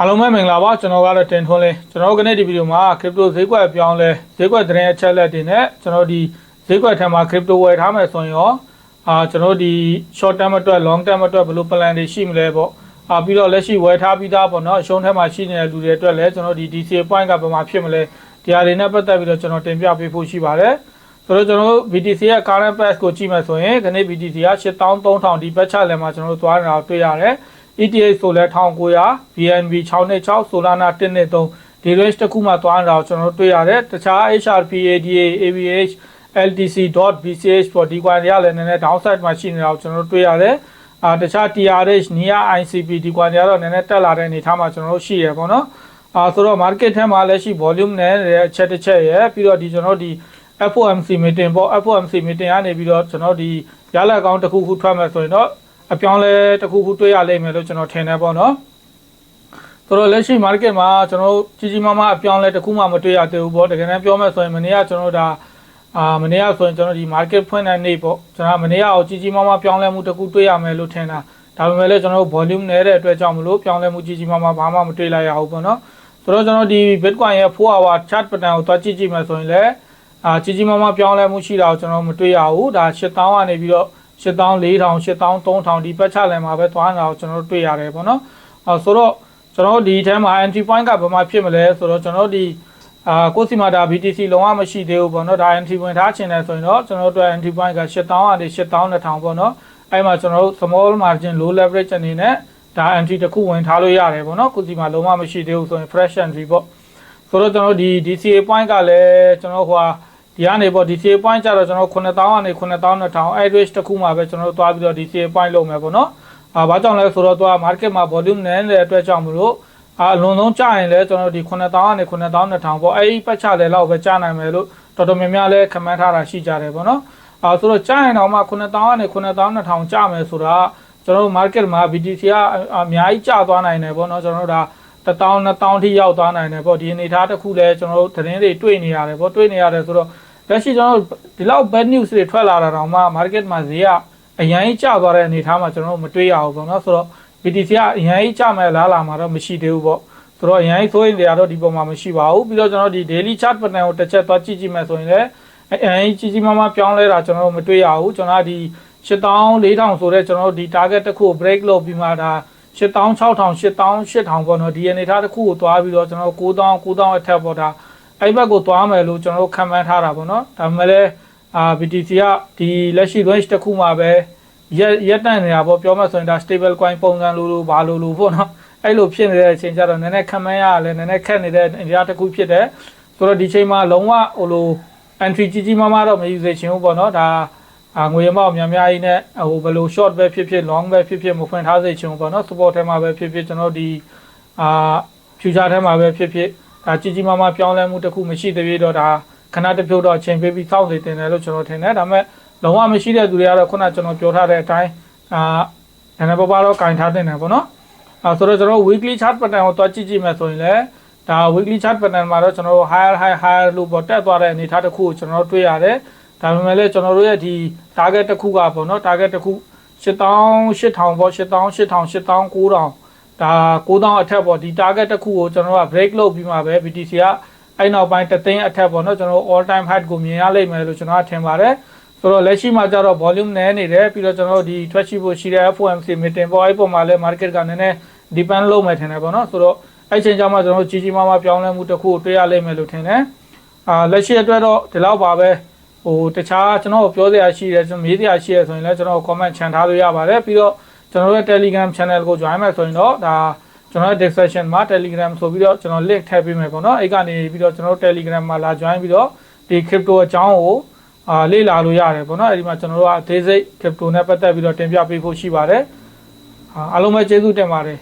အားလုံးပဲမင်္ဂလာပါကျွန်တော်ကတော့တင်ထွန်းလင်းကျွန်တော်တို့ကနေ့ဒီဗီဒီယိုမှာ crypto ဈေးကွက်အပြောင်းလဲဈေးကွက်သတင်းအချက်အလက်တွေနဲ့ကျွန်တော်ဒီဈေးကွက်ထဲမှာ crypto ဝယ်ထားမယ်ဆိုရင်ရောအာကျွန်တော်ဒီ short term အတွက် long term အတွက်ဘယ်လို plan တွေရှိမလဲပေါ့အာပြီးတော့လက်ရှိဝယ်ထားပြီးသားပေါ့နော်အရှုံးထဲမှာရှိနေတဲ့လူတွေအတွက်လည်းကျွန်တော်ဒီ DCA point ကဘယ်မှာဖြစ်မလဲဒီဟာတွေနဲ့ပတ်သက်ပြီးတော့ကျွန်တော်တင်ပြပေးဖို့ရှိပါတယ်ဆိုတော့ကျွန်တော်တို့ BTC ရဲ့ current price ကိုကြည့်မယ်ဆိုရင်ခနေ့ BTC က8300ဒီပတ်ချလဲမှာကျွန်တော်တို့သွားနေတာကိုတွေ့ရတယ် ETH ဆိုလဲ1900 BNB 626 Solana 123ဒီ range တစ်ခုမှသွားနေတာကိုကျွန်တော်တို့တွေ့ရတယ်တခြား HRP ADA AVH LTC.BCH ပေါ်ဒီကွန်တွေကလည်းနည်းနည်း downside မှာရှိနေတာကိုကျွန်တော်တို့တွေ့ရတယ်အာတခြား TRH NIA ICP ဒီကွန်တွေကတော့နည်းနည်းတက်လာတဲ့အနေအထားမှာကျွန်တော်တို့ရှိရပေါ့နော်အာဆိုတော့ market ထဲမှာလည်းရှိ volume နဲ့အချက်တစ်ချက်ရယ်ပြီးတော့ဒီကျွန်တော်တို့ဒီ FOMC meeting ပေါ့ FOMC meeting ကနေပြီးတော့ကျွန်တော်ဒီရလဒ်ကောင်းတစ်ခုခုထွက်မယ်ဆိုရင်တော့ အပြောင်းလဲတစ်ခုခုတွေ့ရလိမ့်မယ်လို့ကျွန်တော်ထင်တယ်ပေါ့နော်ဆိုတော့လက်ရှိ market မှာကျွန်တော်ကြီးကြီးမားမားအပြောင်းလဲတစ်ခုမှမတွေ့ရသေးဘူးပေါ့တကယ်တမ်းပြောမယ်ဆိုရင်မနေ့ကကျွန်တော်ဒါအာမနေ့ကဆိုရင်ကျွန်တော်ဒီ market ဖွင့်တဲ့နေ့ပေါ့ကျွန်တော်မနေ့ကအောင်ကြီးကြီးမားမားပြောင်းလဲမှုတစ်ခုတွေ့ရမယ်လို့ထင်တာဒါပေမဲ့လည်းကျွန်တော် volume နည်းတဲ့အတွက်ကြောင့်မလို့ပြောင်းလဲမှုကြီးကြီးမားမားဘာမှမတွေ့လိုက်ရဘူးပေါ့နော်ဆိုတော့ကျွန်တော်ဒီ Bitcoin ရဲ့4 hour chart pattern ကိုသွားကြည့်ကြည့်မယ်ဆိုရင်လည်းအာကြီးကြီးမားမားပြောင်းလဲမှုရှိတာကိုကျွန်တော်မတွေ့ရဘူးဒါ8000ကနေပြီးတော့ 8400 8300ဒီပတ်ချလန်မှာပဲသွားနေတာကိုကျွန်တော်တို့တွေ့ရတယ်ပေါ့နော်အဲဆိုတော့ကျွန်တော်တို့ဒီထဲမှာ entry point ကဘယ်မှာဖြစ်မလဲဆိုတော့ကျွန်တော်တို့ဒီအာကိုစီမာတာ BTC လုံးဝမရှိသေးဘူးပေါ့နော်ဒါ entry point ထားချင်တယ်ဆိုရင်တော့ကျွန်တော်တို့ entry point က8000ကနေ8200ပေါ့နော်အဲ့မှာကျွန်တော်တို့ small margin low leverage အနေနဲ့ဒါ entry တစ်ခုဝင်ထားလို့ရတယ်ပေါ့နော်ကိုစီမာလုံးဝမရှိသေးဘူးဆိုရင် fresh entry ပေါ့ဆိုတော့ကျွန်တော်တို့ဒီ DCA point ကလည်းကျွန်တော်ဟိုဟာ ဒီကနေပေါ့ DCA point ကျတော့ကျွန်တော်9000ကနေ9200 average တစ်ခုမှပဲကျွန်တော်တို့သွားပြီးတော့ DCA point လုပ်မယ်ပေါ့နော်အာဘာကြောင့်လဲဆိုတော့သွား market မှာ volume နည်းတဲ့အတွက်ကြောင့်မလို့အာအလွန်ဆုံးကျရင်လည်းကျွန်တော်ဒီ9000ကနေ9200ပေါ့အဲ့ဒီပတ်ချလေလောက်ပဲကျနိုင်မယ်လို့တော်တော်များများလည်းခန့်မှန်းထားတာရှိကြတယ်ပေါ့နော်အာဆိုတော့ကျရင်တော့မှ9000ကနေ9200ကျမယ်ဆိုတာကျွန်တော်တို့ market မှာ BTC ကအများကြီးကျသွားနိုင်တယ်ပေါ့နော်ကျွန်တော်တို့ဒါ1000 2000ထိရောက်သွားနိုင်တယ်ပေါ့ဒီအနေထားတစ်ခုလည်းကျွန်တော်တို့သတင်းတွေတွေ့နေရတယ်ပေါ့တွေ့နေရတယ်ဆိုတော့ လက်ရှိကျွန်တော်တို့ဒီလောက် bad news တွေထွက်လာတာတော့မှ market မှာဈေးကအရင်ကြီးကျသွားတဲ့အနေထားမှာကျွန်တော်တို့မတွေ့ရဘူးပေါ့နော်ဆိုတော့ BTC ကအရင်ကြီးကျမဲ့လားလာမှာတော့မရှိသေးဘူးပေါ့ဆိုတော့အရင်ကြီးဆိုရင်တရားတော့ဒီပုံမှာမရှိပါဘူးပြီးတော့ကျွန်တော်ဒီ daily chart pattern ကိုတစ်ချက်သွားကြည့်ကြည့်မယ်ဆိုရင်လည်းအရင်ကြီးကြီးမားမားပြောင်းလဲတာကျွန်တော်တို့မတွေ့ရဘူးကျွန်တော်ကဒီ8400ဆိုတဲ့ကျွန်တော်တို့ဒီ target တစ်ခုကို break လုပ်ပြီးမှဒါ8600 8000 8000ပေါ့နော်ဒီအနေထားတစ်ခုကိုသွားပြီးတော့ကျွန်တော်တို့9000 9000အထက်ပေါ့ဒါ အဲ့ဘက်ကိုသွားမယ်လို့ကျွန်တော်တို့ခံမှန်းထားတာပေါ့နော်ဒါပေမဲ့လည်းအာ BTC ကဒီလက်ရှိ range တစ်ခုမှာပဲရက်ရက်တန့်နေတာပေါ့ပြောမှဆိုရင်ဒါ stable coin ပုံစံလိုလိုဘာလိုလိုပေါ့နော်အဲ့လိုဖြစ်နေတဲ့အချိန်ကျတော့နည်းနည်းခံမှန်းရလဲနည်းနည်းခက်နေတဲ့အနေအထားတစ်ခုဖြစ်တယ်ဆိုတော့ဒီချိန်မှာလုံးဝဟိုလို entry ကြီးကြီးမားမားတော့မယူစေချင်ဘူးပေါ့နော်ဒါအာငွေရမောက်များများကြီးနဲ့ဟိုဘယ်လို short ပဲဖြစ်ဖြစ် long ပဲဖြစ်ဖြစ်မဖွင့်ထားစေချင်ဘူးပေါ့နော် support ထဲမှာပဲဖြစ်ဖြစ်ကျွန်တော်ဒီအာ future ထဲမှာပဲဖြစ်ဖြစ် ဒါကြီးကြီးမားမားပြောင်းလဲမှုတစ်ခုမရှိသေးသေးတော့ဒါခဏတစ်ဖြုတ်တော့အချိန်ပေးပြီးစောင့်နေတင်တယ်လို့ကျွန်တော်ထင်တယ်ဒါပေမဲ့လုံးဝမရှိတဲ့သူတွေကတော့ခုနကျွန်တော်ပြောထားတဲ့အတိုင်းအာနည်းနည်းပါးပါးတော့ကင်ထားတင်တယ်ပေါ့နော်အဲဆိုတော့ကျွန်တော် weekly chart pattern ကိုတွားကြည့်ကြည့်မယ်ဆိုရင်လည်းဒါ weekly chart pattern မှာတော့ကျွန်တော်တို့ higher high higher လို့ပေါ်တက်သွားတဲ့အနေအထားတစ်ခုကိုကျွန်တော်တို့တွေ့ရတယ်ဒါပေမဲ့လည်းကျွန်တော်တို့ရဲ့ဒီ target တစ်ခုကပေါ့နော် target တစ်ခု8000 8000ပေါ့8000 8000 8000 9000 ဒါ9000အထက်ပေါ့ဒီ target တစ်ခုကိုကျွန်တော်တို့က break လုပ်ပြီးမှပဲ BTC ကအဲ့နောက်ပိုင်းတသိန်းအထက်ပေါ့နော်ကျွန်တော်တို့ all time high ကိုမြင်ရလိမ့်မယ်လို့ကျွန်တော်ကထင်ပါတယ်ဆိုတော့လက်ရှိမှာကျတော့ volume နည်းနေတယ်ပြီးတော့ကျွန်တော်တို့ဒီထွက်ရှိဖို့ရှိတဲ့ FOMC meeting ပေါ့အဲ့ပုံမှာလည်း market ကနည်းနည်း depend လုပ်မယ်ထင်တယ်ပေါ့နော်ဆိုတော့အဲ့ချိန်ကျမှကျွန်တော်တို့ကြီးကြီးမားမားပြောင်းလဲမှုတစ်ခုကိုတွေ့ရလိမ့်မယ်လို့ထင်တယ်အာလက်ရှိအတွက်တော့ဒီလောက်ပါပဲဟိုတခြားကျွန်တော်ပြောစရာရှိတယ်ကျွန်တော်မေးစရာရှိရဆိုရင်လည်းကျွန်တော် comment ချန်ထားလို့ရပါတယ်ပြီးတော့ ကျွန်တော်ရဲ့ Telegram channel ကို join မယ်ဆိုရင်တော့ဒါကျွန်တော်ရဲ့ description မှာ Telegram ဆိုပြီးတော့ကျွန်တော် link ထည့်ပေးမယ်ပေါ့နော်အဲ့ကနေပြီးတော့ကျွန်တော် Telegram မှာလာ join ပြီးတော့ဒီ crypto အကြောင်းကိုအာလေ့လာလို့ရတယ်ပေါ့နော်အဲ့ဒီမှာကျွန်တော်တို့ကအသေးစိတ် crypto နဲ့ပတ်သက်ပြီးတော့တင်ပြပေးဖို့ရှိပါတယ်အားလုံးပဲကျေးဇူးတင်ပါတယ်